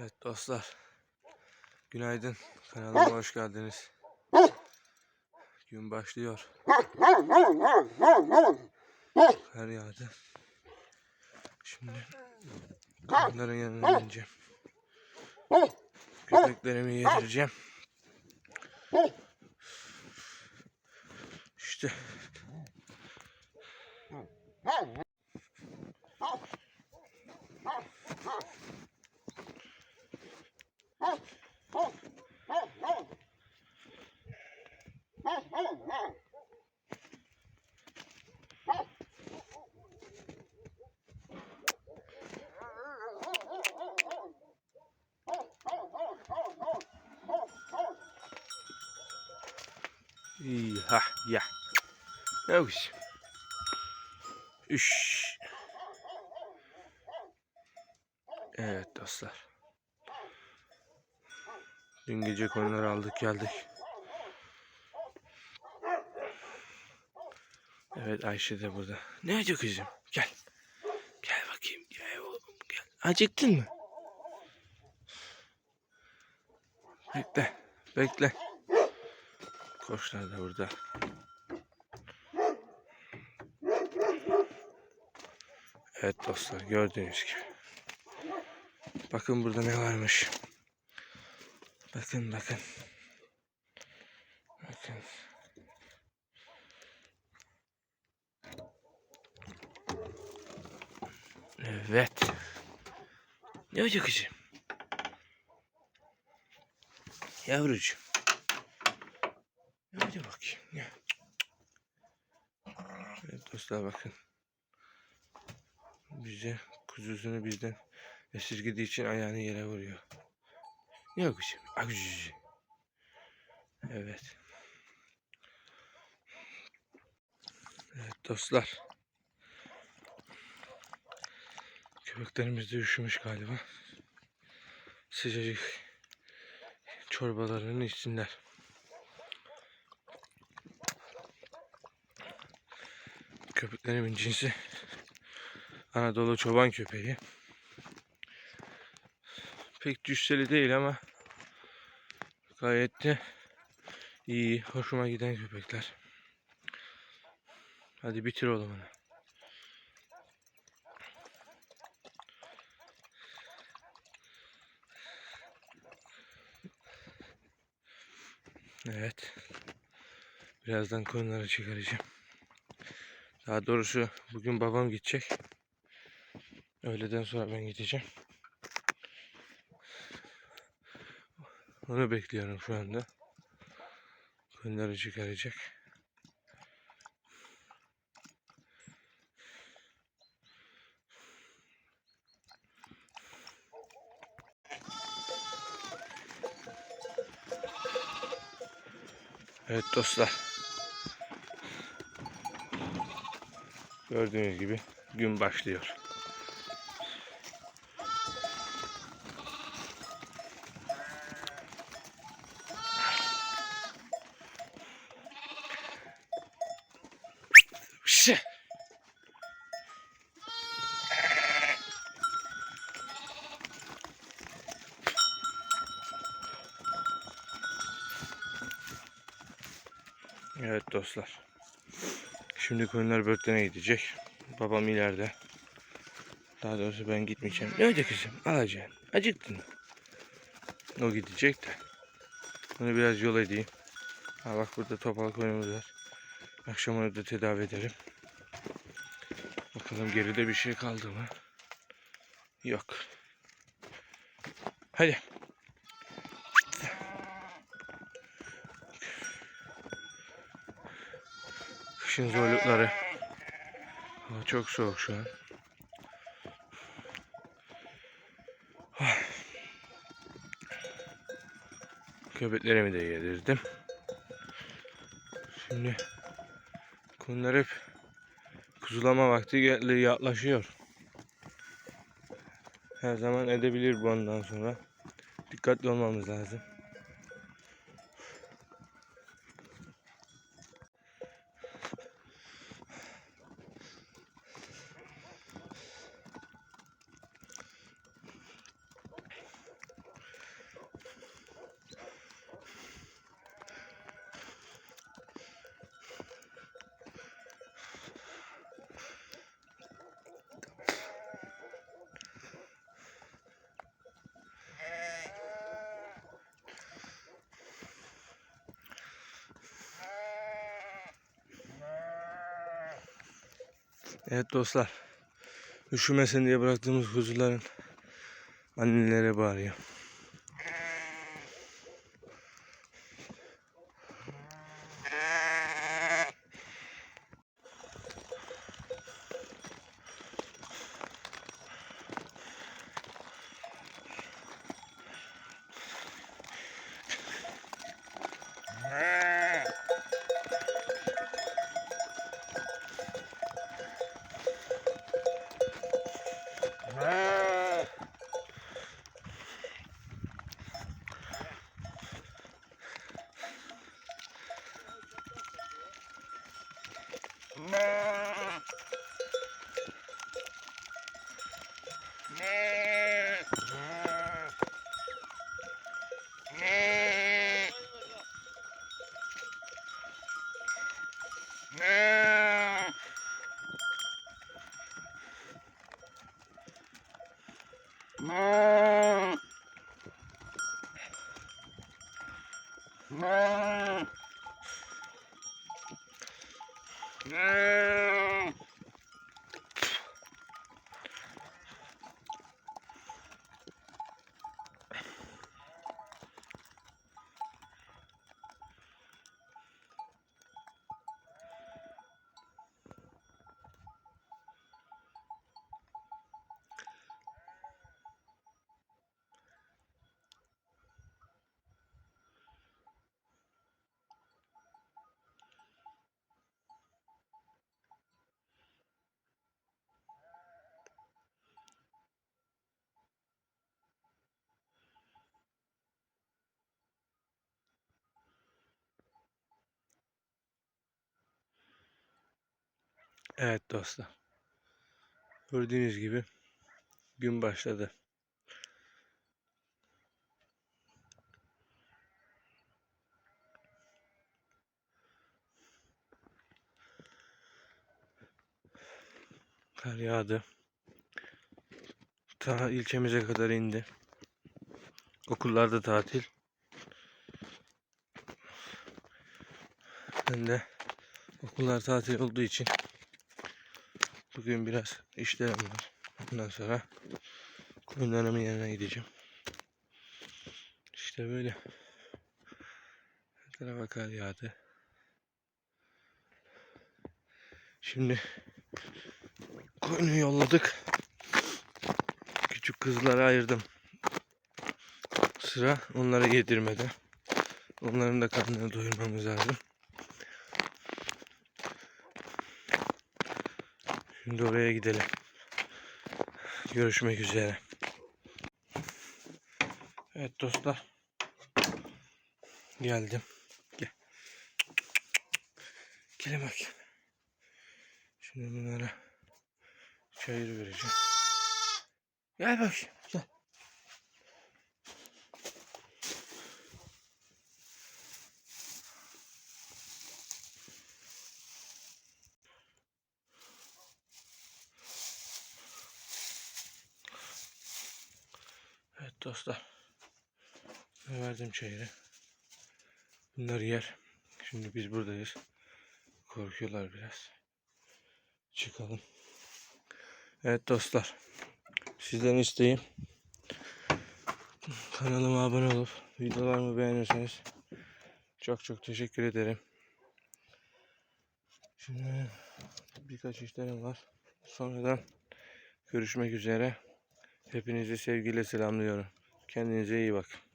Evet dostlar. Günaydın. Kanalıma hoş geldiniz. Gün başlıyor. Her yağdı. Şimdi onların yanına ineceğim. Köpeklerimi yedireceğim. İşte. Ha ya. Güzel. Üş. Evet dostlar. Dün gece konuları aldık geldik. Evet Ayşe de burada. Ne acı kızım? Gel. Gel bakayım. Gel oğlum gel. Acıktın mı? Bekle. Bekle. Koçlar da burada. Evet dostlar gördüğünüz gibi. Bakın burada ne varmış. Bakın bakın. Evet. Olacak kızım? Yavrucuğum. Hadi bakayım. Ya. Evet dostlar bakın. Bize kuzusunu bizden esirgediği için ayağını yere vuruyor. Yok kızım. Agücücü. Evet. Evet dostlar. Köpeklerimiz de üşümüş galiba. Sıcacık çorbalarını içsinler. Köpeklerimin cinsi Anadolu çoban köpeği. Pek cüsseli değil ama gayet de iyi, hoşuma giden köpekler. Hadi bitir oğlum onu. Evet. Birazdan konuları çıkaracağım. Daha doğrusu bugün babam gidecek. Öğleden sonra ben gideceğim. Onu bekliyorum şu anda. Konuları çıkaracak. Evet dostlar. Gördüğünüz gibi gün başlıyor. Şı. Evet dostlar. Şimdi koyunlar börtene gidecek. Babam ileride. Daha doğrusu ben gitmeyeceğim. Ne olacak kızım? Alacaksın. Acıktın? O gidecek de. Bunu biraz yol edeyim. Ha bak burada topal koyunumuz var. Akşam onu da tedavi ederim. Bakalım geride bir şey kaldı mı? Yok. Hadi. Kışın zorlukları. Hava çok soğuk şu an. Köpeklerimi de yedirdim. Şimdi konular hep kuzulama vakti geldi yaklaşıyor. Her zaman edebilir bu ondan sonra. Dikkatli olmamız lazım. Evet dostlar. Üşümesin diye bıraktığımız kuzuların annelere bağırıyor. Mm-hmm. Evet dostlar. Gördüğünüz gibi gün başladı. Kar yağdı. Ta ilçemize kadar indi. Okullarda tatil. Ben de okullar tatil olduğu için bugün biraz işlerim var. Ondan sonra koyunlarımın yanına gideceğim. İşte böyle. Her tarafa kar yağdı. Şimdi koyunu yolladık. Küçük kızları ayırdım. Sıra onları yedirmede. Onların da karnını doyurmamız lazım. Şimdi oraya gidelim. Görüşmek üzere. Evet dostlar. Geldim. Gel. Gelin bak. Şimdi bunlara çayır vereceğim. Gel bak. Dostlar. Verdim çayırı. Bunlar yer. Şimdi biz buradayız. Korkuyorlar biraz. Çıkalım. Evet dostlar. Sizden isteğim. Kanalıma abone olup videolarımı beğenirseniz çok çok teşekkür ederim. Şimdi birkaç işlerim var. Sonradan görüşmek üzere. Hepinizi sevgiyle selamlıyorum. Kendinize iyi bakın.